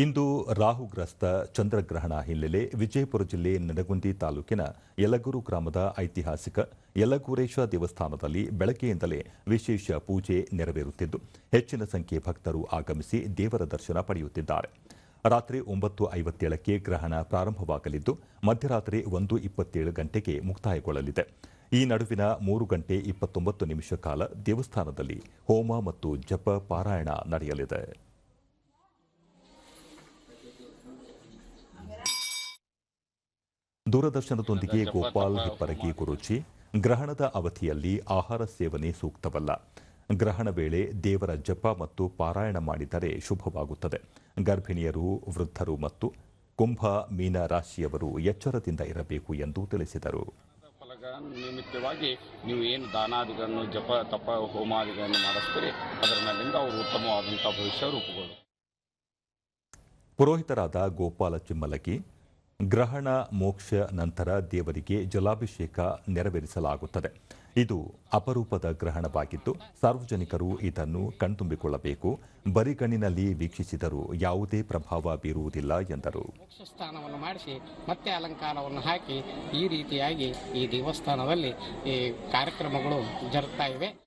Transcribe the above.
ಇಂದು ರಾಹುಗ್ರಸ್ತ ಚಂದ್ರಗ್ರಹಣ ಹಿನ್ನೆಲೆ ವಿಜಯಪುರ ಜಿಲ್ಲೆ ನಡಗುಂದಿ ತಾಲೂಕಿನ ಯಲಗೂರು ಗ್ರಾಮದ ಐತಿಹಾಸಿಕ ಯಲಗೂರೇಶ ದೇವಸ್ಥಾನದಲ್ಲಿ ಬೆಳಗ್ಗೆಯಿಂದಲೇ ವಿಶೇಷ ಪೂಜೆ ನೆರವೇರುತ್ತಿದ್ದು, ಹೆಚ್ಚಿನ ಸಂಖ್ಯೆ ಭಕ್ತರು ಆಗಮಿಸಿ ದೇವರ ದರ್ಶನ ಪಡೆಯುತ್ತಿದ್ದಾರೆ. ರಾತ್ರಿ ಒಂಬತ್ತು ಐವತ್ತೇಳಕ್ಕೆ ಗ್ರಹಣ ಪ್ರಾರಂಭವಾಗಲಿದ್ದು, ಮಧ್ಯರಾತ್ರಿ ಒಂದು ಇಪ್ಪತ್ತೇಳು ಗಂಟೆಗೆ ಮುಕ್ತಾಯಗೊಳ್ಳಲಿದೆ. ಈ ನಡುವಿನ ಮೂರು ಗಂಟೆ ಇಪ್ಪತ್ತೊಂಬತ್ತು ನಿಮಿಷ ಕಾಲ ದೇವಸ್ಥಾನದಲ್ಲಿ ಹೋಮ ಮತ್ತು ಜಪ ಪಾರಾಯಣ ನಡೆಯಲಿದೆ. ದೂರದರ್ಶನದೊಂದಿಗೆ ಗೋಪಾಲ್ ಹಿಪ್ಪರಗಿ ಗುರುಚಿ ಗ್ರಹಣದ ಅವಧಿಯಲ್ಲಿ ಆಹಾರ ಸೇವನೆ ಸೂಕ್ತವಲ್ಲ. ಗ್ರಹಣ ವೇಳೆ ದೇವರ ಜಪ ಮತ್ತು ಪಾರಾಯಣ ಮಾಡಿದರೆ ಶುಭವಾಗುತ್ತದೆ. ಗರ್ಭಿಣಿಯರು ವೃದ್ಧರು ಮತ್ತು ಕುಂಭ ಮೀನ ರಾಶಿಯವರು ಎಚ್ಚರದಿಂದ ಇರಬೇಕು ಎಂದು ತಿಳಿಸಿದರು. ನಿಮಿತ್ತವಾಗಿ ನೀವು ಏನು ದಾನಾದಿಗಳನ್ನು ಜಪ ತಪ ಹೋಮಾದಿಗಳನ್ನು ಮಾಡಿಸ್ತೀರಿ ಅದರ ಮೇಲಿಂದ ಅವರು ಉತ್ತಮವಾದಂಥ ಭವಿಷ್ಯ ರೂಪುಗಳು ಪುರೋಹಿತರಾದ ಗೋಪಾಲ ಚಿಮ್ಮಲಗಿ ಗ್ರಹಣ, ಮೋಕ್ಷ ನಂತರ ದೇವರಿಗೆ ಜಲಾಭಿಷೇಕ ನೆರವೇರಿಸಲಾಗುತ್ತದೆ. ಇದು ಅಪರೂಪದ ಗ್ರಹಣವಾಗಿದ್ದು, ಸಾರ್ವಜನಿಕರು ಇದನ್ನು ಕಣ್ತುಂಬಿಕೊಳ್ಳಬೇಕು. ಬರಿಗಣ್ಣಿನಲ್ಲಿ ವೀಕ್ಷಿಸಿದರೂ ಯಾವುದೇ ಪ್ರಭಾವ ಬೀರುವುದಿಲ್ಲ ಎಂದರು. ಸ್ಥಾನವನ್ನು ಮಾಡಿಸಿ, ಮತ್ತೆ ಅಲಂಕಾರವನ್ನು ಹಾಕಿ, ಈ ರೀತಿಯಾಗಿ ಈ ದೇವಸ್ಥಾನದಲ್ಲಿ ಈ ಕಾರ್ಯಕ್ರಮಗಳು ಜರುಗ್ತಾ ಇವೆ.